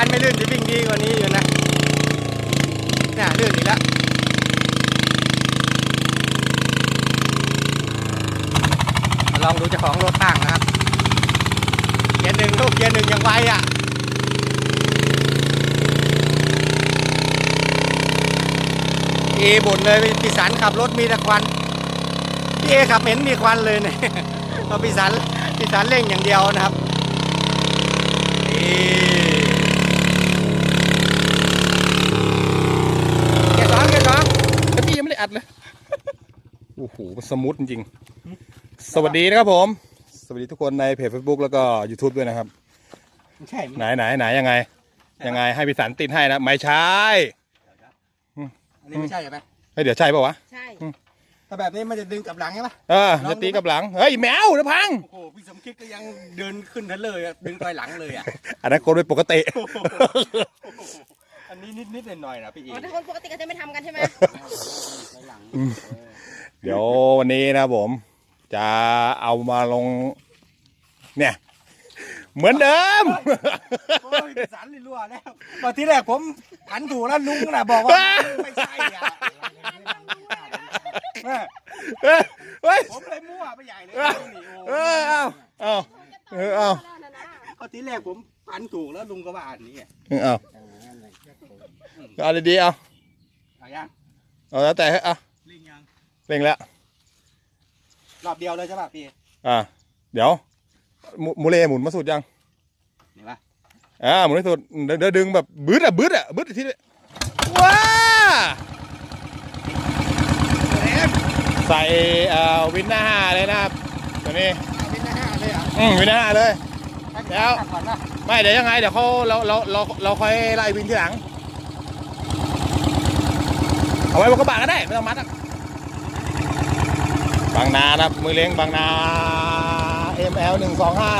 านไม่ลื่นจะวิ่งดีกว่านี้อยู่นะน่าลื่นอีกแล้วมาลองดูเจ้าของรถตั้งนะครับเกียร์หนึ่งลูกเกียร์หนึ่งยังไวอะเอบ่นเลยพี่สันขับรถมีแต่ควันพี่เอขับเหม็นมีควันเลยเนี่ยเพราพี่สันพี่สันเร่งอย่างเดียวนะครับนี่เกียร์สองเกียร์สองแต่พี่ยังไม่ได้อัดเลย โอ้โหมันสมูทจริงๆสวัสดีนะครับผม สวัสดีทุกคนในเพจ Facebook แล้วก็ YouTube ด้วยนะครับ ไม่ใช่ไหนไหนไหนยังไง ยังไงให้พี่สันติดให้นะไม่ใช่อันนี้ไม่ใช่ใช่ไหมเฮ้ยเดี๋ยวใช่ป่าวะใช่ ถ้าแบบนี้มันจะดึงกลับหลังใช่ปะเออจะตีกับหลัง เฮ้ยแมวนะพัง โอ้โหพี่สมคิดก็ยังเดินขึ้นทันเลยอะดึงต่อยหลังเลยอะ อันนั้นคนเป็นปกติ อันนี้นิดนิดหน่อยหน่อยๆนะพี่เออ๋อถ้าคนปกติก็จะไม่ทำกันใช่ไหมต่อยหลังเดี๋ยววันนี้นะผม จะเอามาลง เนี่ย เหมือนเดิม โอ้ยสันเลยรั่วแล้วตอนที่แรกผมหันถูกแล้วลุงน่ะบอกว่าไม่ใช่อะแม่เฮ้ยเฮ้ยผมเลยมั่วไปใหญ่เลยเออเอาเอาเออเอาตอนที่แรกผมหันถูกแล้วลุงก็ว่าอันนี้อะเออเอา เอาดีๆเอาเอายังเอาแล้วแต่ให้เอาลิงยังเร่งแล้วรอบเดียวเลยใช่ป่ะพี่อ่าเดี๋ยวหมูหมูเลหมุนมาสุดยังเห็นปะอ่าหมุนให้สุดเดี๋ยวเดี๋ยวดึงแบบบึ้ดอะบึ้ดอะบึ้ดทีเดียวว้าใส่เอ่อวินหน้าห้าเลยนะครับตัวนี้เป็นหน้าเลยอะอืมวินหน้าห้าเลย แล้ว ก่อนนะ ไม่เดี๋ยวยังไงเดี๋ยวเขาเราเราเราเราค่อยไล่วินทีหลัง เอาไว้บนกระบะก็ได้ไม่ต้องมัดอะบางนานะครับมือเลี้ยงบางนา ML หนึ่งสองห้า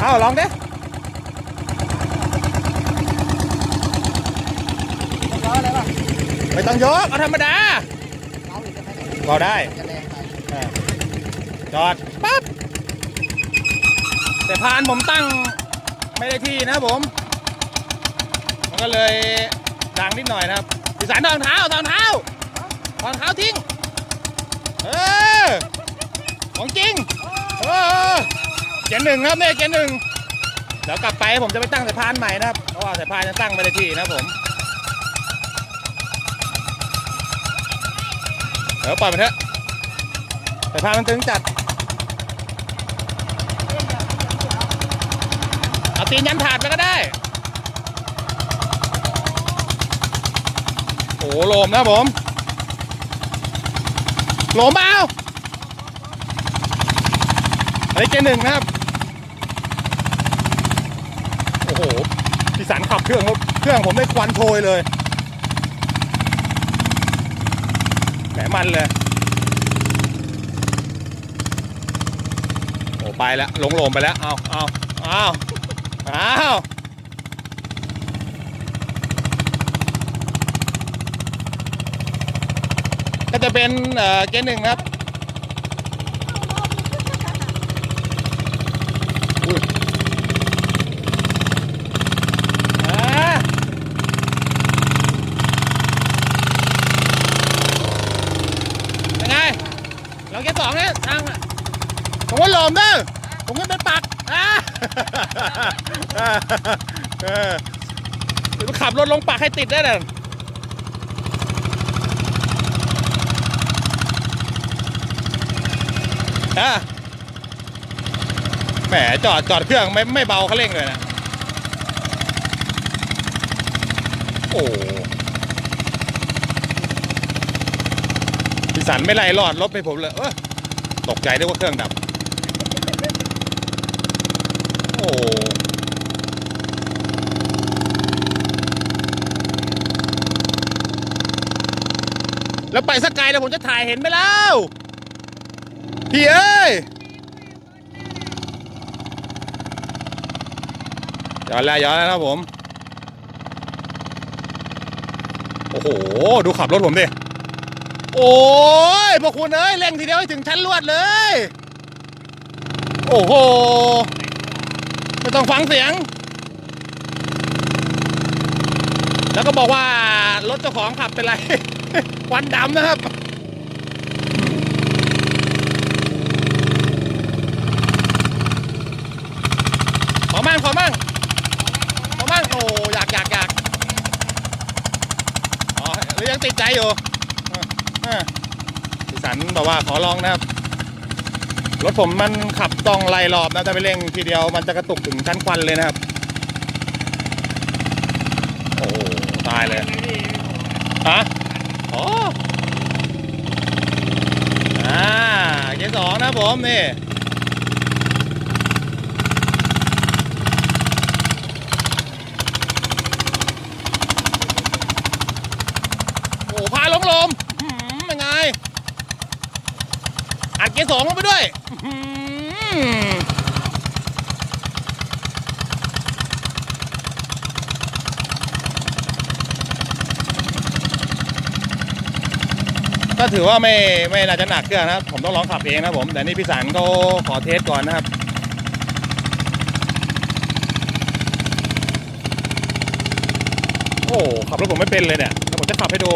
เอาลองดิล้ออะไรป่ะ ไม่ต้องยก เอาธรรมดาเอาอีกจะไปไหนก็ได้จะแรงไปอ่าจอดปั๊บแต่พานผมตั้งไม่ได้ที่นะครับผม มันก็เลยดังนิดหน่อยนะครับดิสานตอนเท้าตอนเท้าตอนเท้าทิ้ง เออ ของจริง เออเกียร์หนึ่งครับเนี่ยเกียร์หนึ่งเดี๋ยวกลับไปผมจะไปตั้งสายพานใหม่นะครับ เพราะว่าสายพานจะตั้งไม่ได้ที่นะครับผม ดี๋ยวปล่อยมันเถอะสายพานมันตึงจัดเอาตีนยันถาดไปก็ได้ โอ้โหลมนะผมโหลมเปล่าอันนี้เจหนึ่งนะครับ โอ้โหพี่สันขับเครื่องรถเครื่องผมได้ควันโชยเลย แหมมันเลย โอ้ไปแล้วลงโหลมไปแล้ว เอาเอาเอาเอาก็จะเป็นเอ่อเกณฑ์หนึ่งครับอุ้ยอ่าเป็นไง เราแค่ส องเนี่ยทางอะผมว่าหลอมเด้อผมก็เป็นปักอ่าเออเดี๋ยวขับรถลงปักให้ติดได้เลยอะแหมจอดจอดเครื่องไม่ไม่เบาเขาเร่งเลยนะ โอ้พี่สันไม่ไล่รอดรถไปผมเลยเออ ตกใจด้วยว่าเครื่องดับ โอ้แล้วไปสกไกลแล้วผมจะถ่ายเห็นไหมเล่าพี่เอ้ยย้อนแล้วย้อนแล้วนะครับผม โอ้โห ดูขับรถผมดิ โอ้ยพวกคุณเอ้ยเร่งทีเดียวให้ถึงชั้นลวดเลย โอ้โหไม่ต้องฟังเสียง แล้วก็บอกว่ารถเจ้าของขับเป็นไร ควันดำนะครับขอมั่งขอมั่งขอมั่งโอ้อยากอยากอยากอ๋อหรือยังติดใจอยู่ สีสันบอกว่าขอลองนะครับ รถผมมันขับต้องไล่รอบนะถ้าไปเร่งทีเดียวมันจะกระตุกถึงชั้นควันเลยนะครับ โอ้ตายเลยฮะอ๋ออ่าเกียร์สองนะผมนี่ โอ้พาลงลมอื้อหือเป็นไง อัดเกียร์สองลงไปด้วยก็ถือว่าไม่ไม่น่าจะหนักเครื่องนะครับ ผมต้องลองขับเองนะผม แต่นี่พี่สันเขาขอเทสก่อนนะครับโอ้ขับรถผมไม่เป็นเลยเนี่ยแล้วผมจะขับให้ดู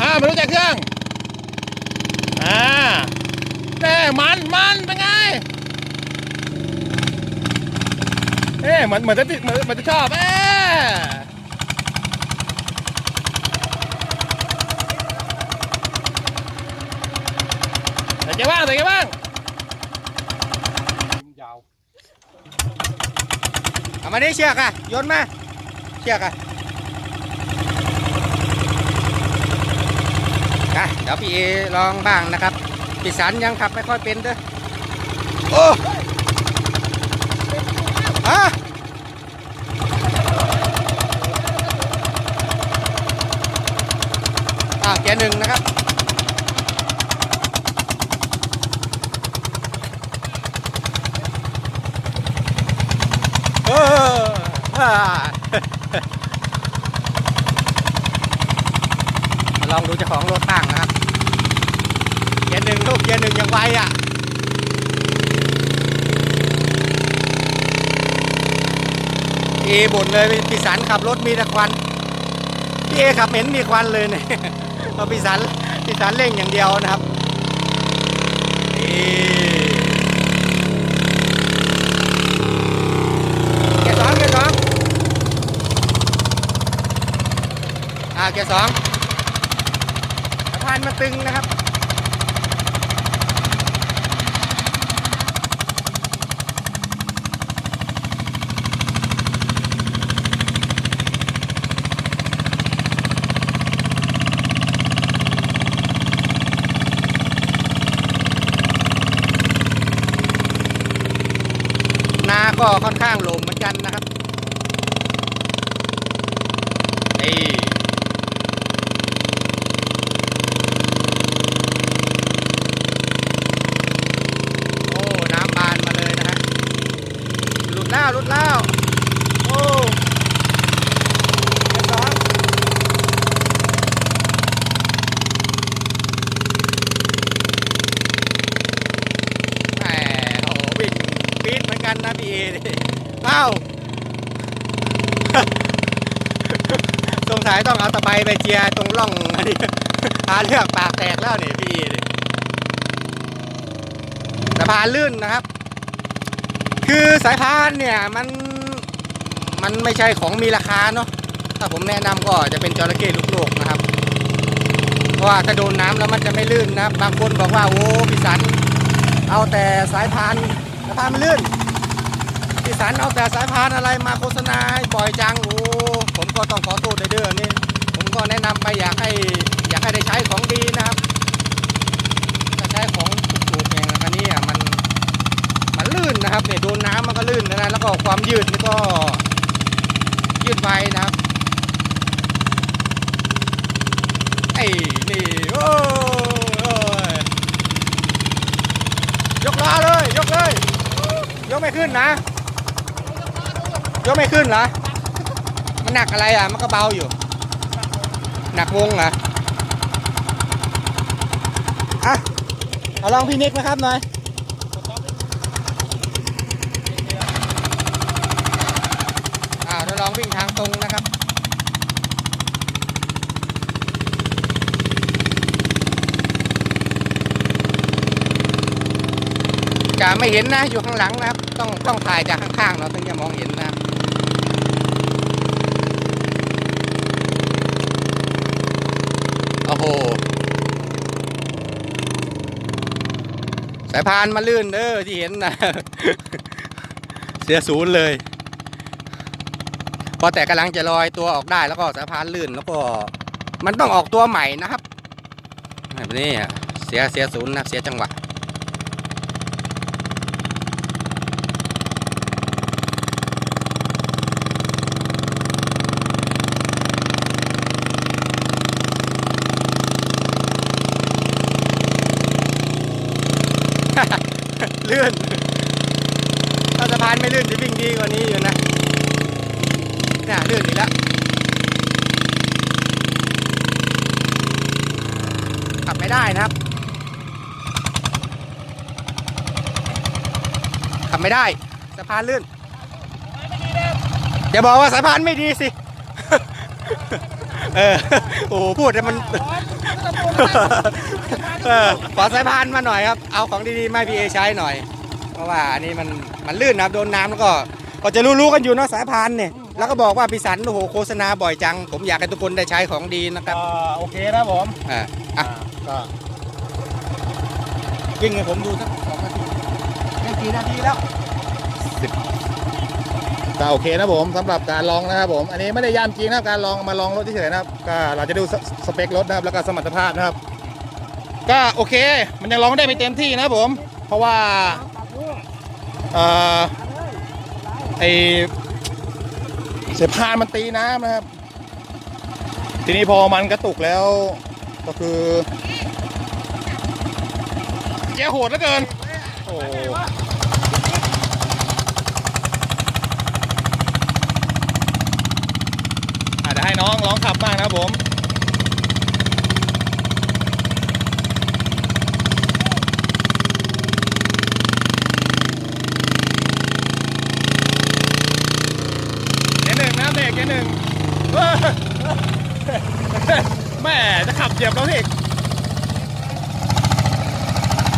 อ่ามารู้จักเครื่อง อ่าแน่มันมันเป็นไง เอ๊ะเหมือนเหมือนจะติดเหมือนเหมือนจะชอบเอ๊ะแต่แกบ้างแต่แกบ้างยาวเอามานี่เชือกอะโยนมา เชือกอะอะ เดี๋ยวพี่เอลองบ้างนะครับพี่สันยังขับไม่ค่อยเป็นเด้อโอ้ฮะอ่าแกหนึ่งนะครับ เอออ่ามาล องดูเจ้าของรถบ้งนะครับเกียร์หนึ่งลูกเกียร์หนึ่งยังไวอะเอบ่นเลยพี่สันขับรถมีแต่ควันพี่เอขับเห็นมีควันเลยเนี่ยเพราพี่สันพี่สันเร่งอย่างเดียวนะครับเกียร์สองเกียร์สองอ่าเกียร์สองานมันตึงนะครับ นาก็ค่อนข้างโหลมเหมือนกันนะครับนี่โอ้ น้ำบานมาเลยนะฮะ หลุด แล้วรุดแล้ว โอ้เรียบร้อยแหมโหวิ่งปี๊ดเหมือนกันนะพี่เอเอ้าสงสัยต้องเอาตะไบไปเจียตรงร่องอันนี้หาเลือกปากแตกแล้วนี่พี่เอนี่สะพานลื่นนะครับ คือสายพานเนี่ยมันมันไม่ใช่ของมีราคาเนาะถ้าผมแนะนำก็จะเป็นจระเข้ลูกโลกนะครับ เพราะว่าถ้าโดนน้ำแล้วมันจะไม่ลื่นนะบางคนบอกว่าโอ้พี่สัน เอาแต่สายพานสายพานมันลื่นพี่สันเอาแต่สายพานอะไรมาโฆษณาให้บ่อยจังโอ้ผมก็ต้องขอโทษด้วยเด้อนี่ผมก็แนะนำไปอยากให้อยากให้ได้ใช้ของดีนะ นะครับเนี่ยโดนน้ำมันก็ลื่นนะนะแล้วก็ความยืดนี่ก็ยืดไวนะครับไอ้นี่โอ้ยโอ้ยยกล้อเลยยกเลยยกไม่ขึ้นนะ ยกไม่ขึ้นเหรอมันหนักอะไรอะมันก็เบาอยู่ หนักวงเหรออะเอาลองพี่นิกนะครับหน่อย อ้าวทดลองวิ่งทางตรงนะครับ จะไม่เห็นนะอยู่ข้างหลังนะครับ ต้องต้องถ่ายจากข้างๆเราถึงจะมองเห็นนะโอ้โหสายพานมาลื่นเด้อที่เห็นนะเสียศูนย์เลย พอแต่กำลังจะลอยตัวออกได้แล้วก็สายพานลื่นแล้วก็มันต้องออกตัวใหม่นะครับแบบนี้เสียเสียศูนย์นะเสียจังหวะ ลื่น ถ้าสะพานไม่ลื่นจะวิ่งดีกว่านี้อยู่นะนี่ยลื่นอีกแล้วขับไม่ได้นะครับ ขับไม่ได้ สะพานลื่นอย่าบอกว่าสะพานไม่ดีสิ เออ โอ้พูดให้มัน ขอสายพานมาหน่อยครับ เอาของดีๆมาให้พี่เอใช้หน่อย เพราะว่าอันนี้มันมันลื่นนะครับโดนน้ำแล้วก็ก็จะรู้ๆกันอยู่เนาะสายพานเนี่ย แล้วก็บอกว่าพี่สันโอ้โหโฆษณาบ่อยจัง ผมอยากให้ทุกคนได้ใช้ของดีนะครับอ่าโอเคนะผมอ่าอะก็วิ่งให้ผมดูสักสองนาทียังกี่นาทีแล้วก็โอเคนะผมสำหรับการลองนะครับผม อันนี้ไม่ได้ยามจริงนะครับการลองมาลองรถเฉยๆนะครับก็เราจะดูสสเปครถนะครับแล้วก็สมรรถภาพนะครับ ก็โอเค มันยังลองได้ไม่เต็มที่นะผม เพราะว่าเออไอเสพานมันตีน้ำนะครับ ทีนี้พอมันกระตุกแล้ว ก็คือเกียร์โหดเหลือเกิน โอ้อาจจะให้น้องร้องขับบ้างนะครับผม หนึ่งเฮ้ยแม่จะขับเหยียบเราอีก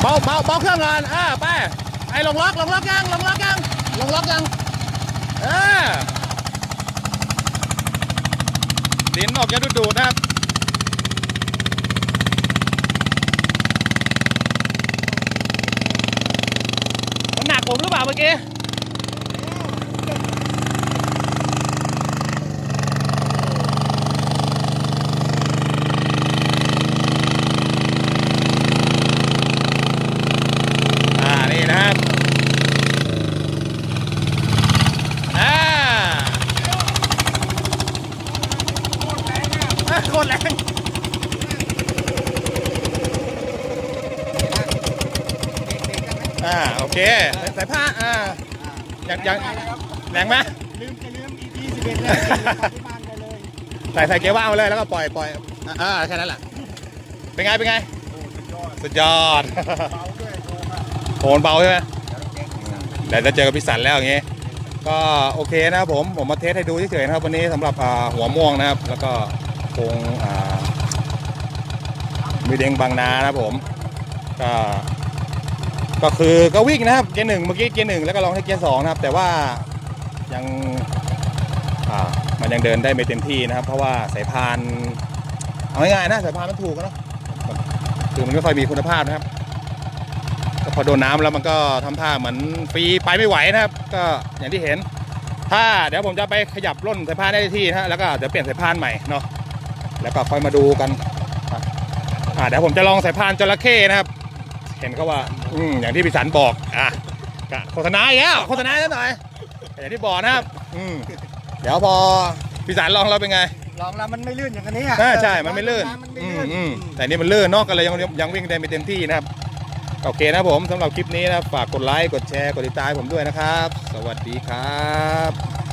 เบาเบาเบาเครื่องก่อนอ่าไปไอ้ลงล็อกลงล็อกยังลงล็อกยังลงล็อกยังเออดินออกจะดูดๆนะครับมันหนักผมหรือเปล่าเมื่อกี้ อ่า นี่นะครับ อ่า โคตรแรงอ่า โอเคสายผ้าอ่าอย่างอย่างแรงไหมลืมจะลืม EP 11เลยที่บ้านไปเลยใส่ใส่เกียร์ว่างไปเลยแล้วก็ปล่อยปล่อยอ่าอ่าแค่นั้นแหละเป็นไงเป็นไงสุดยอดโหนเบาใช่ไหมเดี๋ยวจะเจอกับพิสันแล้วอย่างงี้ก็โอเคนะครับผมผมมาเทสให้ดูเฉยๆนะครับวันนี้สำหรับอ่าหัวม่วงนะครับ แล้วก็โครงอ่ามีเด้งบางนานะครับผมก็ ก็คือก็วิ่งนะครับเกียร์หนึ่งเมื่อกี้เกียร์หนึ่งแล้วก็ลองให้เกียร์สองนะครับ แต่ว่ายังมันยังเดินได้ไม่เต็มที่นะครับ เพราะว่าสายพานเอาง่ายๆนะสายพานมันถูกอะเนะคือมันไม่ค่อยมีคุณภาพนะครับก็พอโดนน้ำแล้วมันก็ทำท่าเหมือนฟรีไปไม่ไหวนะครับ ก็อย่างที่เห็น ถ้าเดี๋ยวผมจะไปขยับร่นสายพานได้ที่นะฮะแล้วก็เดี๋ยวเปลี่ยนสายพานใหม่เนาะแล้วก็ค่อยมาดูกันอ่าเดี๋ยวผมจะลองสายพานจระเข้นะครับ เห็นเขาว่าอืมอย่างที่พี่สันบอกอะกะโฆษณาอีกแล้วโฆษณาแล้วหน่อยอย่างที่บอกนะครับอืมเดี๋ยวพอพี่สันลองแล้วเป็นไงลองแล้วมันไม่ลื่นอย่างอันนี้อะอ่าใช่มันไม่ลื่นมันไม่อืมลื่นอืมแต่นี่มันลื่นเนอกกันเลยยังยังวิ่งได้ไม่เต็มที่นะครับโอเคนะครับผมสำหรับคลิปนี้นะครับฝากกดไลค์กดแชร์กดติดตามให้ผมด้วยนะครับ สวัสดีครับ